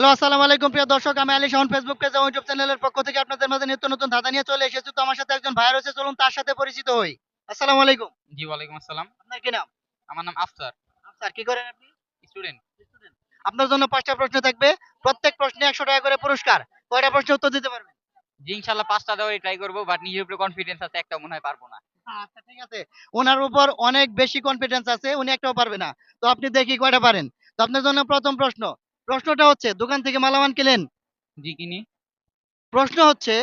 Hello আসসালামু আলাইকুম প্রিয় দর্শক আমি আলী শাহন ফেসবুক পেজ এবং ইউটিউব চ্যানেলের পক্ষ থেকে আপনাদের মাঝে নিত্য নতুন ধাঁধা নিয়ে চলে এসেছি। তো আমার সাথে একজন ভাই রয়েছে চলুন তার সাথে পরিচিত হই। আসসালামু আলাইকুম। জি ওয়ালাইকুম আসসালাম। আপনার কি নাম? আমার নাম কি করেন আপনি? স্টুডেন্ট। আপনার জন্য পাঁচটা প্রশ্ন থাকবে। প্রত্যেক প্রশ্নে একশো টাকা করে পুরস্কার। কয়টা প্রশ্ন উত্তর দিতে পারবেন? জি পাঁচটা দেওয়ার ট্রাই করব বাট নিজের উপরে কনফিডেন্স আছে একটা মনে হয় পারব না। আচ্ছা ঠিক আছে। ওনার উপর অনেক বেশি কনফিডেন্স আছে উনি একটাও পারবে না। তো আপনি দেখি কয়টা পারেন। তো আপনার জন্য প্রথম প্রশ্ন প্রশ্নটা হচ্ছে দোকান থেকে মালামাল কিনেন? জি কিনি। প্রশ্ন হচ্ছে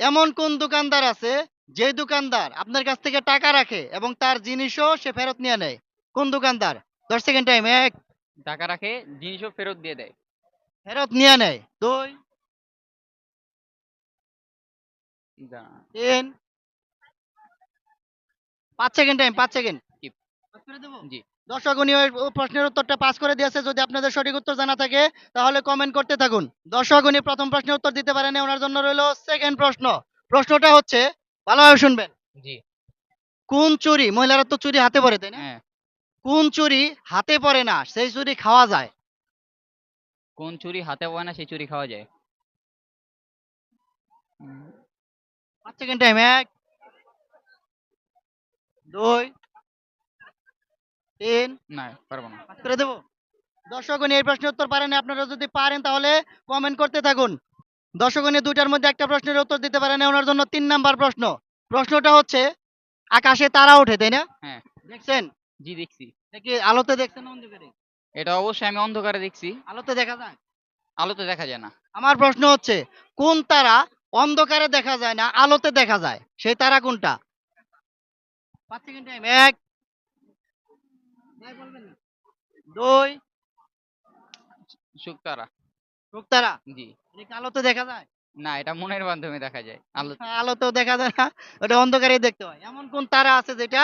এমন কোন দোকানদার আছে যে দোকানদার আপনার কাছ থেকে টাকা রাখে এবং তার জিনিসও সে ফেরত নিয়ে নেয়? কোন দোকানদার? দশ সেকেন্ড টাইম এক। টাকা রাখে জিনিসও ফেরত দিয়ে দেয়। ফেরত নিয়ে নেয়। দুই। তিন। পাঁচ সেকেন্ড টাইম পাঁচ সেকেন্ড. জি। দর্শক উনি ওই প্রশ্নের উত্তরটা পাস করে দিয়েছে। যদি আপনাদের সঠিক উত্তর জানা থাকে তাহলে কমেন্ট করতে থাকুন। দর্শক উনি প্রথম প্রশ্নের উত্তর দিতে পারেন ওনার জন্য রইল সেকেন্ড প্রশ্ন। প্রশ্নটা হচ্ছে ভালোভাবে শুনবেন। জি। কোন চুরি? মহিলারা তো চুরি হাতে পরে তাই না? হ্যাঁ। কোন চুরি হাতে পড়ে না সেই চুরি খাওয়া যায়? কোন চুরি হাতে পড়ে না সেই চুরি খাওয়া যায়? পাঁচ সেকেন্ড টাইম এক দুই তিন না পারব না। করে দেবো? দর্শক উনি এই প্রশ্নের উত্তর পারেন আপনারা যদি পারেন তাহলে কমেন্ট করতে থাকুন। দর্শক উনি দুইটার মধ্যে একটা প্রশ্নের উত্তর দিতে পারেন ওনার জন্য তিন নাম্বার প্রশ্ন। প্রশ্নটা হচ্ছে আকাশে তারা ওঠে তাই না? হ্যাঁ। দেখছেন? জি দেখছি। নাকি আলোতে দেখছেন অন্ধকারে? এটা অবশ্যই আমি অন্ধকারে দেখছি। আলোতে দেখা যায়? আলোতে দেখা যায় না। আমার প্রশ্ন হচ্ছে কোন তারা অন্ধকারে দেখা যায় না আলোতে দেখা যায়? সেই তারা কোনটা? পাঁচ সেকেন্ড টাইম এক দুই শুক্তারা। তারা জি। আলোতে দেখা যায়? না এটা মনের মাধ্যমে দেখা যায়। আলো আলোতেও দেখা যায় না ওটা অন্ধকারে দেখতে হয়। এমন কোন তারা আছে যেটা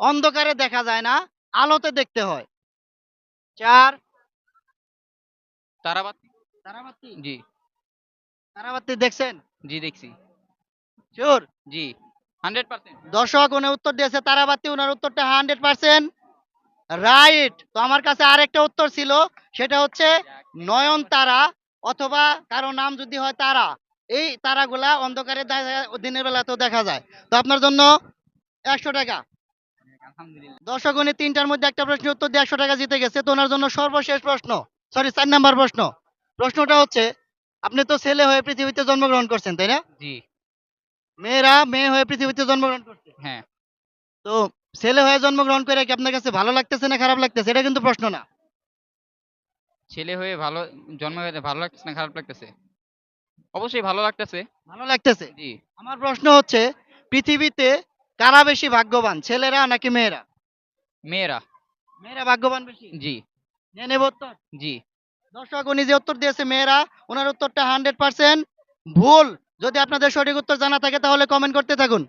অন্ধকারে দেখা যায় না আলোতে দেখতে হয়। চার তারাবাতি। তারাবাতি? জি। তারাবাতি দেখছেন? জি দেখছি। শিওর জি হান্ড্রেড পার্সেন্ট। দর্শক উনি উত্তর দিয়েছে তারাবাতি ওনার উত্তরটা হান্ড্রেড পার্সেন্ট। রাইট তো আমার কাছে আরেকটা উত্তর ছিল সেটা হচ্ছে নয়ন তারা অথবা কারও নাম যদি হয় তারা। এই তারাগুলা অন্ধকারে দিনের বেলাতেও দেখা যায়। তো আপনার জন্য একশো টাকা। দর্শক উনি তিনটার মধ্যে একটা প্রশ্নের উত্তর দিয়ে একশো টাকা জিতে গেছে। তো ওনার জন্য সর্বশেষ প্রশ্ন সরি চার নাম্বার প্রশ্ন। প্রশ্নটা হচ্ছে আপনি তো ছেলে হয়ে পৃথিবীতে জন্মগ্রহণ করছেন তাই না? জি। মেয়েরা মেয়ে হয়ে পৃথিবীতে জন্মগ্রহণ করছে। হ্যাঁ। তো ছেলে হয়ে জন্মগ্রহণ করে কি আপনার কাছে ভালো লাগতেছে না খারাপ লাগতেছে? এটা কিন্তু প্রশ্ন না। ছেলে হয়ে ভালো জন্ম হয়ে ভালো লাগতেছে না খারাপ লাগতেছে? অবশ্যই ভালো লাগতেছে। ভালো লাগতেছে? জি। আমার প্রশ্ন হচ্ছে পৃথিবীতে কারা বেশি ভাগ্যবান ছেলেরা নাকি মেয়েরা? মেয়েরা। মেয়েরা ভাগ্যবান বেশি? জি। নিয়ে উত্তর? জি। দর্শক উনি যে উত্তর দিয়েছে মেয়েরা ওনার উত্তরটা হান্ড্রেড পার্সেন্ট ভুল। যদি আপনাদের সঠিক উত্তর জানা থাকে তাহলে কমেন্ট করতে থাকুন।